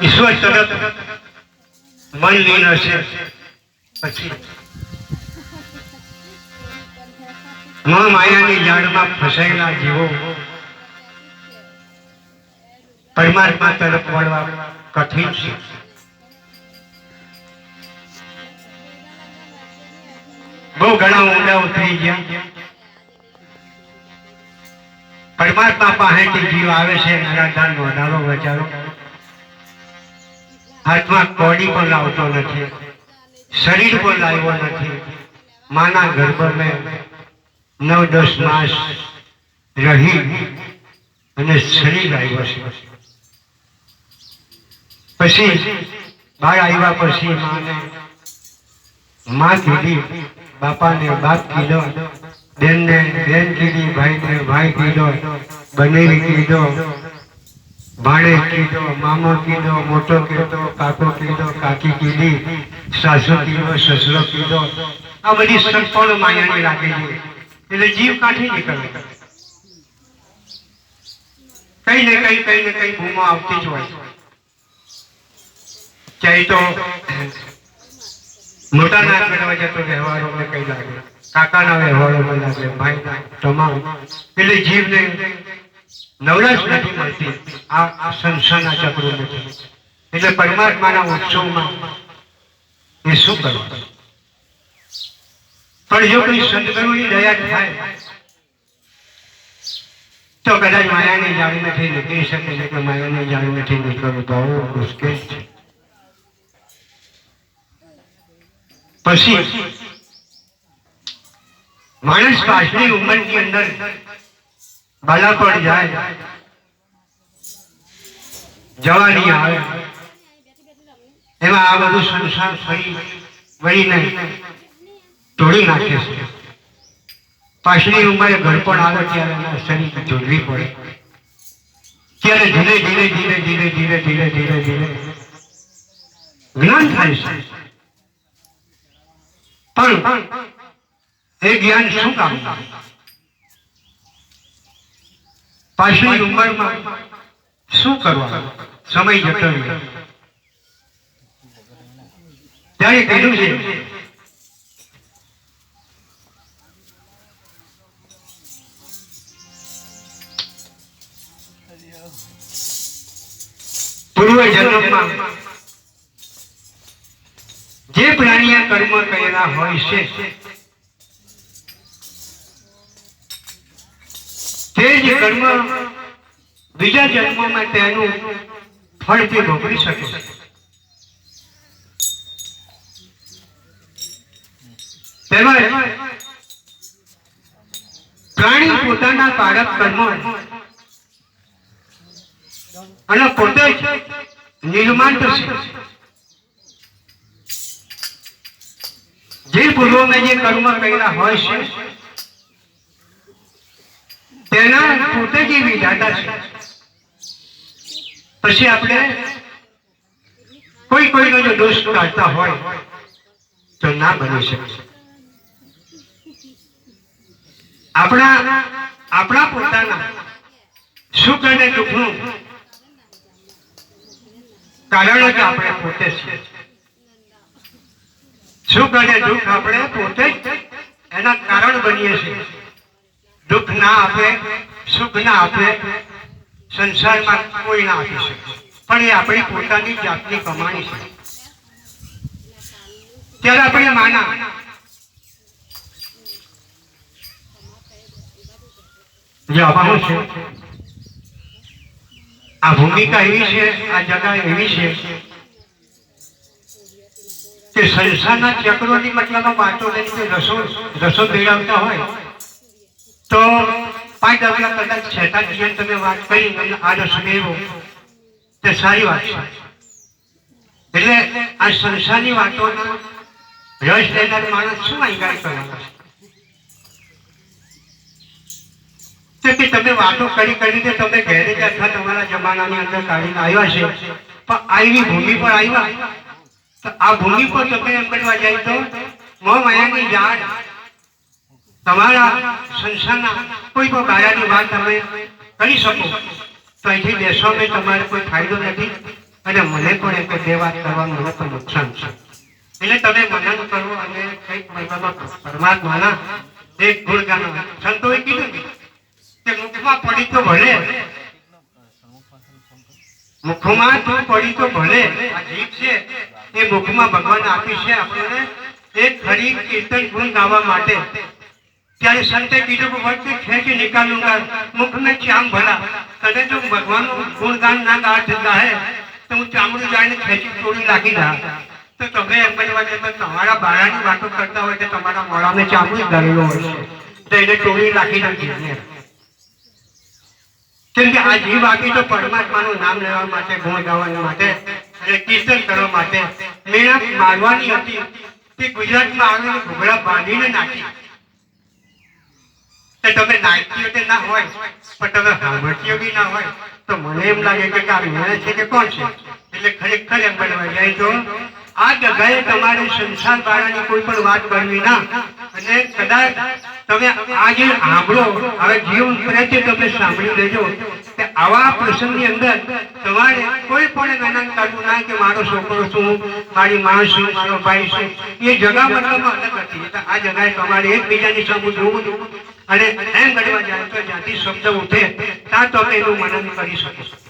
ઈશ્વર તરફ મન લીન હશે. પછી મોહ માયાની જાળમાં ફસાયેલા જીવો પરમાત્મા તરફ વળવા કઠિન છે. બહુ ઘણા ઊંડા ઉતરી ગયા. પરમાત્મા પાસેથી જીવ આવે છે નિરાધાર નોંધારો બચારો હાથમાં કોડી પણ લાવતો નથી. શરીર પણ લાવ્યો નથી. માના ગર્ભ મેં નવ દસ માસ રહી અને શરીર આવ્યો છે. પછી બાળ આવ્યા પછી માને માં કીધી બાપાને બાપ કીધો, બેનને બેન કીધી, ભાઈને ભાઈ કીધો બનેવી કીધો, ભાણે કીધો, મામો કીધો, મોટો કીધો, કાકો કીધો, કાકી કીધી, સાસુ કીધો, સસરો કીધો. આ બધી સંપૂર્ણ માયાની છે. એટલે જીવ કાઢી નીકળે. કઈ ને કઈ કઈ ને કઈ ભૂમો આવતી જ હોય ચાહે તો મોટા ના કરવા જતો વ્યવહારો મને કઈ લાગે? કાકાના વ્યવહારો મને લાગે, ભાઈના, તમામ. એટલે જીવને નવરાશ નથી મળતી. આ સંસારના ચક્રો નથી એટલે પરમાત્માના ઉત્સવમાં એ શું કરવું પણ જો કોઈ સદગુરુની દયા થાય, તો કદાચ માયાની જાળીમાંથી નીકળી શકે છે કે માયાની જાળીમાંથી નીકળવું બહુ મુશ્કેલ છે. પછી માણસ પાછલી ઉંમરની અંદર બાલાપણ જાય જવાની આવે એમાં આ બધું સંસાર ફરી વળીને તોડી નાખે છે પાછલી ઉંમરે ઘડપણ આવે ત્યારે એના શરીર જોડવી પડે ત્યારે ધીરે ધીરે ધીરે ધીરે ધીરે ધીરે ધીરે ધીરે જ્ઞાન થાય છે પણ એ જ્ઞાન શું કામ? પાછલી ઉંમરમાં શું કરવા સમય જતો ત્યારે કીધું છે જે પ્રાણીએ કર્મ કરેલા હોય છે, તે જ કર્મ બીજા જન્મમાં તેનું ફળ તે ભોગવી શકે તેમજ પ્રાણી પોતાના કારક કર્મ અને પોતે જ નિર્માણ થશે. જે પૂર્વમાં જે કર્મ કર્યા હોય છે, તેના પોતે જે વિધાતા છે. પછી આપણે કોઈ કોઈનો જો દોષ કાઢતા હોય, તો ના બની શકે. આપણા આપણા પોતાના સુખ અને દુઃખનું કારણ જ આપણે પોતે છીએ. સુખ અને દુઃખ આપણે પોતે એના કારણ બનીએ છીએ. દુઃખ ના આપે, સુખ ના આપે, સંસારમાં કોઈ ના આપી શકે. પણ એ આપણી પોતાની જાતની કમાણી છે. ત્યારે આપણે માના. છે. આ ભૂમિકા એવી છે, આ જગા એવી છે કે સંસારના ચક્રોની મતલબ વાતો લઈને રસો રસો મેળવતા હોય, તો પાંચ દાખલા કદાચ છેતા જીવન તમે વાત કરી અને આ રસ મેળવો. તે સારી વાત છે. એટલે આ સંસારની વાતોના રસ લેનાર માણસ શું અંગાર કરે? તો કે તમે વાતો કરી કરીને તમે ઘેરે અથવા તમારા જમાનાની અંદર કાઢીને આવ્યા છે. પણ આવી ભૂમિ પર આવ્યા? આ ભૂમિ પર તમે કરવા જાય તો માયાની યાદ તમારા સંસારના કોઈ પણ બારાની વાત તમે કરી શકો, તો અહીંથી બેસવામાં તમારે કોઈ ફાયદો નથી અને મને પણ એક બે વાત કરવાનું મને પણ નુકસાન છે. એટલે તમે મનન કરો અને કંઈક મહિનામાં પરમાત્માના એક ગુણગાન સંતોએ કીધું કે મુખમાં પડી તો ભલે, મુખમાં તો પડી તો ભલે, આ જીભ છે એ બુકમાં ભગવાન આપી છે આપણને એક ખરી કીર્તન ગુણ ગાવા માટે. ત્યારે સંતે કીધું કે વચ્ચે ખેંચી નિકાલુંગા મુખ મેં ચામ ભલા. કદે જો ભગવાન ગુણગાન ના ગાતા હે, તો હું ચામડું જાઈને ખેંચી તોડી નાખી દા. તો તમે એમ કહેવા તમારા બાળાની વાતો કરતા હોય તો તમારા મોડાને ચામડું ધરેલો હોય તો એને તોડી રાખી નાખી કેમ કે આ જીવ આપી તો પરમાત્માનું નામ લેવા માટે, ગુણ ગાવા માટે કીર્તન કરવા માટે મહેનત મારવાની હતી. તે ગુજરાતમાં આવીને ઘૂઘડા બાંધીને નાખી. તમે નાચતીઓ તે ના હોય, પણ તમે સાંભળતીઓ બી ના હોય, તો મને એમ લાગે કે આ મેં છે કે કોણ છે? એટલે ખરેખર એમ બનવા જાય તો આ જગાએ તમારે સંસાર બાળાની કોઈ પણ વાત કરવી ના. અને કદાચ તમે આ જે સાંભળો હવે જીવ પ્રત્યે તમે સાંભળી લેજો. આવા પ્રસંગની અંદર તમારે કોઈ પણ વિનંતી કરવું ના કે મારો છોકરો શું, મારી માં શું, મારો ભાઈ શું, એ જગા મતલબમાં અલગ હતી. આ જગાએ તમારે એકબીજાની સામે જોવું અને એમ કરવા જાય તો જ્યાંથી શબ્દ ઉઠે, ત્યાં તમે એનું મનન કરી શકો